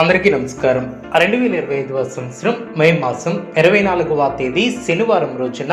అందరికీ నమస్కారం. రెండు వేల ఇరవై ఐదవ సంవత్సరం మే మాసం ఇరవై నాలుగవ తేదీ శనివారం రోజున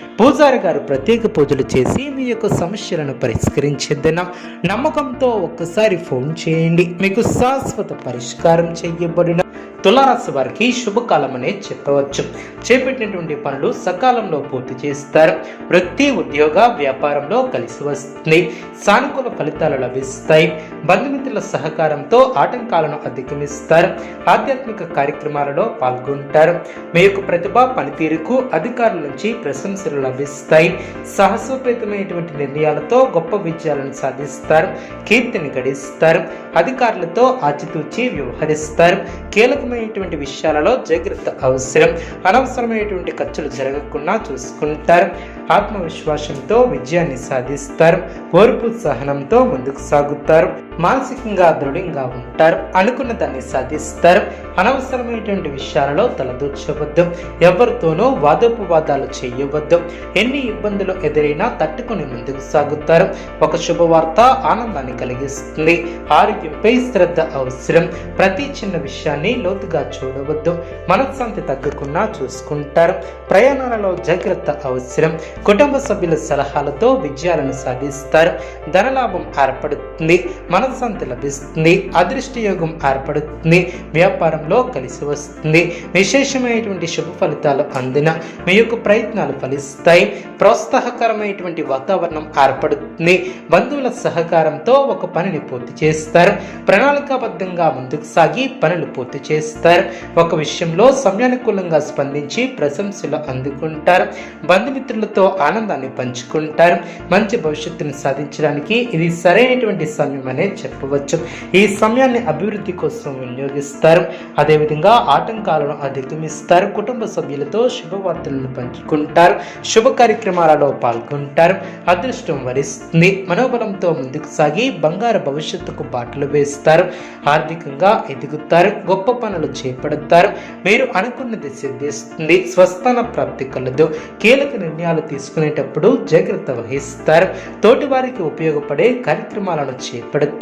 పూజారి గారు ప్రత్యేక పూజలు చేసి మీ యొక్క సమస్యలను పరిష్కరించేద్దన నమ్మకంతో ఒక్కసారి ఫోన్ చేయండి. మీకు శాశ్వత పరిష్కారం చేయబడిన తులారాశి వారికి శుభకాలం అనే చెప్పవచ్చు. చేపట్టినటువంటి పనులు సకాలంలో పూర్తి చేస్తారు. వృత్తి ఉద్యోగ వ్యాపారంలో కలిసి వస్తుంది సానుకూల ఫలితాలు లభిస్తాయి. బంధుమిత్రుల సహకారంతో ఆటంకాలను అధిగమిస్తారు. ఆధ్యాత్మిక కార్యక్రమాలలో పాల్గొంటారు. మీ యొక్క ప్రతిభ పనితీరుకు అధికారుల నుంచి ప్రశంసలు లభిస్తాయి. సాహసోపేతమైనటువంటి నిర్ణయాలతో గొప్ప విజయాలను సాధిస్తారు. కీర్తిని గడిస్తారు. అధికారులతో ఆచితూచి వ్యవహరిస్తారు. కీలకమైనటువంటి విషయాలలో జాగ్రత్త అవసరం. అనవసరమైనటువంటి ఖర్చులు జరగకుండా చూసుకుంటారు. ఆత్మవిశ్వాసంతో విజయాన్ని సాధిస్తారు. ఓర్పు సహనంతో ముందుకు సాగుతారు. మానసికంగా దృఢంగా ఉంటారు అనుకున్న దాన్ని సాధిస్తారు. అనవసరమైనటువంటి విషయాలలో తలదూర్చవద్దు. ఎవరితోనూ వాదోపవాదాలు చేయవద్దు. ఎన్ని ఇబ్బందులు ఎదురైనా తట్టుకుని ముందుకు సాగుతారు. ఒక శుభవార్త ఆనందాన్ని కలిగిస్తుంది. ఆరోగ్యంపై శ్రద్ధ అవసరం. ప్రతి చిన్న విషయాన్ని లోతుగా చూడవద్దు. మనశ్శాంతి తగ్గకుండా చూసుకుంటారు. ప్రయాణాలలో జాగ్రత్త అవసరం. కుటుంబ సభ్యుల సలహాలతో విజయాలను సాధిస్తారు. ధనలాభం ఏర్పడుతుంది. మన మనశ్శాంతి లభిస్తుంది అదృష్ట యోగం ఏర్పడుతుంది వ్యాపారంలో కలిసి వస్తుంది. విశేషమైనటువంటి శుభ ఫలితాలు అందిన మీ యొక్క ప్రయత్నాలు ఫలిస్తాయి. ప్రోత్సాహకరమైనటువంటి వాతావరణం ఏర్పడుతుంది. బంధువుల సహకారంతో ఒక పనిని పూర్తి చేస్తారు. ప్రణాళికాబద్ధంగా ముందుకు సాగి పనులు పూర్తి చేస్తారు. ఒక విషయంలో సమయానుకూలంగా స్పందించి ప్రశంసలు అందుకుంటారు. బంధుమిత్రులతో ఆనందాన్ని పంచుకుంటారు. మంచి భవిష్యత్తును సాధించడానికి ఇది సరైనటువంటి సమయం అనే చెప్పవచ్చు. ఈ సమయాన్ని అభివృద్ధి కోసం వినియోగిస్తారు. అదేవిధంగా ఆటంకాలను అధిగమిస్తారు. కుటుంబ సభ్యులతో శుభవార్తలను పంచుకుంటారు. శుభ కార్యక్రమాలలో పాల్గొంటారు. అదృష్టం వరిస్తుంది. మనోబలంతో ముందుకు సాగి బంగారు భవిష్యత్తుకు బాటలు వేస్తారు. ఆర్థికంగా ఎదుగుతారు. గొప్ప పనులు చేపడతారు. మీరు అనుకున్నది సిద్ధిస్తుంది స్వస్థాన ప్రాప్తి కలదు. కీలక నిర్ణయాలు తీసుకునేటప్పుడు జాగ్రత్త వహిస్తారు. తోటివారికి ఉపయోగపడే కార్యక్రమాలను చేపడతారు.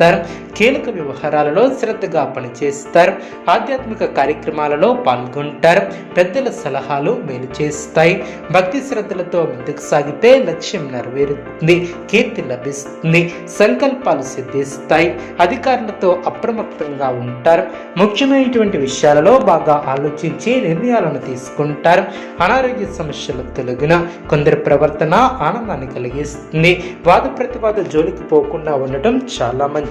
కీలక వ్యవహారాలలో శ్రద్ధగా పనిచేస్తారు. ఆధ్యాత్మిక కార్యక్రమాలలో పాల్గొంటారు. పెద్దల సలహాలు మేలు చేస్తాయి. భక్తి శ్రద్ధలతో ముందుకు సాగితే లక్ష్యం నెరవేరుతుంది. కీర్తి లభిస్తుంది. సంకల్పాలు సిద్ధిస్తాయి. అధికారులతో అప్రమత్తంగా ఉంటారు. ముఖ్యమైనటువంటి విషయాలలో బాగా ఆలోచించి నిర్ణయాలను తీసుకుంటారు. అనారోగ్య సమస్యలు తొలగిన కొందరి ప్రవర్తన ఆనందాన్ని కలిగిస్తుంది. వాద ప్రతివాద జోలికి పోకుండా ఉండటం చాలా మంచిది.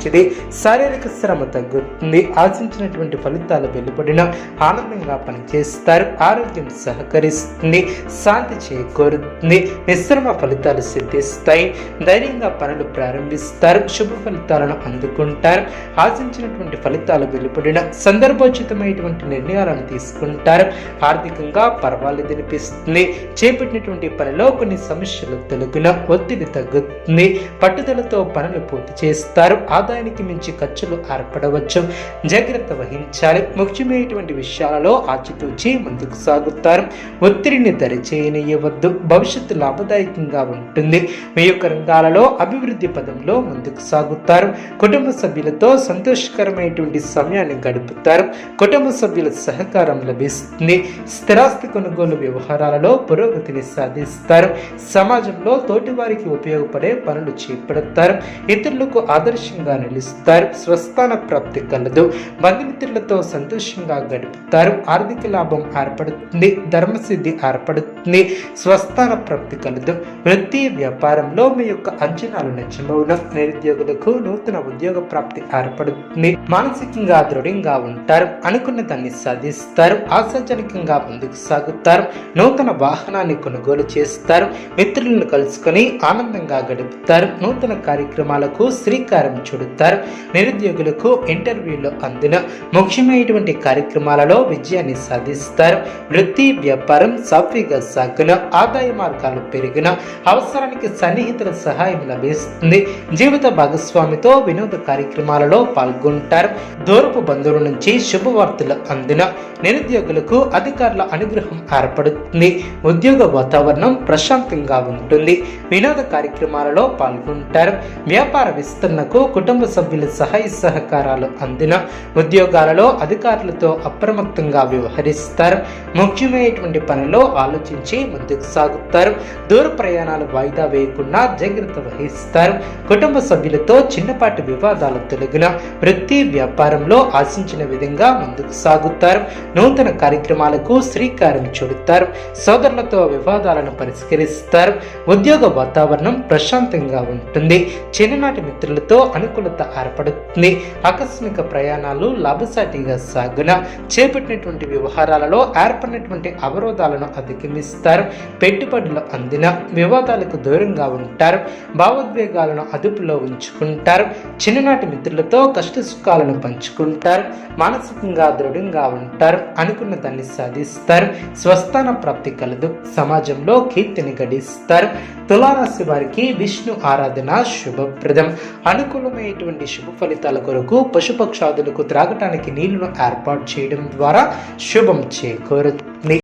శారీరక శ్రమ తగ్గుతుంది. ఆశించినటువంటి ఫలితాలు వెలువడిన ఆనందంగా పనిచేస్తారు. ఆరోగ్యం సహకరిస్తుంది. శాంతి చేకూరుతుంది. మిశ్రమ ఫలితాలు సిద్ధిస్తాయి. ధైర్యంగా పనులు ప్రారంభిస్తారు. శుభ ఫలితాలను అందుకుంటారు. ఆశించినటువంటి ఫలితాలు వెలువడిన సందర్భోచితమైనటువంటి నిర్ణయాలను తీసుకుంటారు. ఆర్థికంగా పర్వాలేదు అనిపిస్తుంది. చేపట్టినటువంటి పనిలో కొన్ని సమస్యలు తొలగిన ఒత్తిడి తగ్గుతుంది. పట్టుదలతో పనులు పూర్తి చేస్తారు. ఆదాయానికి మించి ఖర్చులు ఏర్పడవచ్చు జాగ్రత్త వహించాలి. ముఖ్యమైనటువంటి విషయాలలో ఆచితూచి ముందుకు సాగుతారు. ఒత్తిడిని దరిచేయనియవద్దు. భవిష్యత్తు లాభదాయకంగా ఉంటుంది. మీ యొక్క రంగాలలో అభివృద్ధి పదంలో ముందుకు సాగుతారు. కుటుంబ సభ్యులతో సంతోషకరమైనటువంటి సమయాన్ని గడుపుతారు. కుటుంబ సభ్యుల సహకారం లభిస్తుంది. స్థిరాస్తి కొనుగోలు వ్యవహారాలలో పురోగతిని సాధిస్తారు. సమాజంలో తోటివారికి ఉపయోగపడే పనులు చేపడతారు. ఇతరులకు ఆదర్శంగా నిలుస్తారు స్వస్థాన ప్రాప్తి కలదు. బంధుమిత్రులతో సంతోషంగా గడుపుతారు. ఆర్థిక లాభం ఏర్పడుతుంది. ధర్మసిద్ధి ఏర్పడుతుంది. స్వస్థాన ప్రాప్తి కలదు. వృత్తి వ్యాపారంలో మీ యొక్క అంచనాలు నిజమవున నిరుద్యోగులకు నూతన ఉద్యోగ ప్రాప్తి ఏర్పడుతుంది. మానసికంగా దృఢంగా ఉంటారు. అనుకున్న దాన్ని సాధిస్తారు. ఆశాజనకంగా ముందుకు సాగుతారు. నూతన వాహనాన్ని కొనుగోలు చేస్తారు. మిత్రులను కలుసుకొని ఆనందంగా గడుపుతారు. నూతన కార్యక్రమాలకు శ్రీకారం చుడు పొందుతారు నిరుద్యోగులకు ఇంటర్వ్యూలు అందిన ముఖ్యమైనటువంటి కార్యక్రమాలలో విజయాన్ని సాధిస్తారు. వృత్తి వ్యాపారం సాఫీగా సాగులో ఆదాయ మార్గాలు పెరిగిన అవసరానికి సన్నిహితుల సహాయం లభిస్తుంది. జీవిత భాగస్వామితో వినోద కార్యక్రమాలలో పాల్గొంటారు. దూరపు బంధువుల నుంచి శుభవార్తలు అందిన నిరుద్యోగులకు అధికారుల అనుగ్రహం ఏర్పడుతుంది. ఉద్యోగ వాతావరణం ప్రశాంతంగా ఉంటుంది. వినోద కార్యక్రమాలలో పాల్గొంటారు. వ్యాపార విస్తరణకు కుటుంబ కుటుంబ సభ్యుల సహాయ సహకారాలు అందిన ఉద్యోగాలలో అధికారులతో అప్రమత్తంగా వ్యవహరిస్తారు. ముఖ్యమైనటువంటి పనిలో ఆలోచించి ముందుకు సాగుతారు. దూర ప్రయాణాలు వాయిదా వేయకుండా జాగ్రత్త వహిస్తారు. కుటుంబ సభ్యులతో చిన్నపాటి వివాదాలు తొలగిన వృత్తి వ్యాపారంలో ఆశించిన విధంగా ముందుకు సాగుతారు. నూతన కార్యక్రమాలకు శ్రీకారం చుడతారు. సోదరులతో వివాదాలను పరిష్కరిస్తారు. ఉద్యోగ వాతావరణం ప్రశాంతంగా ఉంటుంది. చిన్ననాటి మిత్రులతో అనుకూలత ఏర్పడుతుంది. ఆకస్మిక ప్రయాణాలు లాభసాటిగా సాగున చేపట్టినటువంటి వ్యవహారాలలో ఏర్పడినటువంటి అవరోధాలను అధిగమిస్తారు. పెట్టుబడులు అందిన వివాదాలకు దూరంగా ఉంటారు. భావోద్వేగాలను అదుపులో ఉంచుకుంటారు. చిన్ననాటి మిత్రులతో కష్ట సుఖాలను పంచుకుంటారు. మానసికంగా దృఢంగా ఉంటారు. అనుకున్న దాన్ని సాధిస్తారు. స్వస్థాన ప్రాప్తి కలదు. సమాజంలో కీర్తిని గడిస్తారు. తులారాశి వారికి విష్ణు ఆరాధన శుభప్రదం. అనుకూలమైన అనుకూలమైనటువంటి శుభ ఫలితాల కొరకు పశుపక్షాదులకు త్రాగటానికి నీళ్ళను ఏర్పాటు చేయడం ద్వారా శుభం చేకూరుతుంది.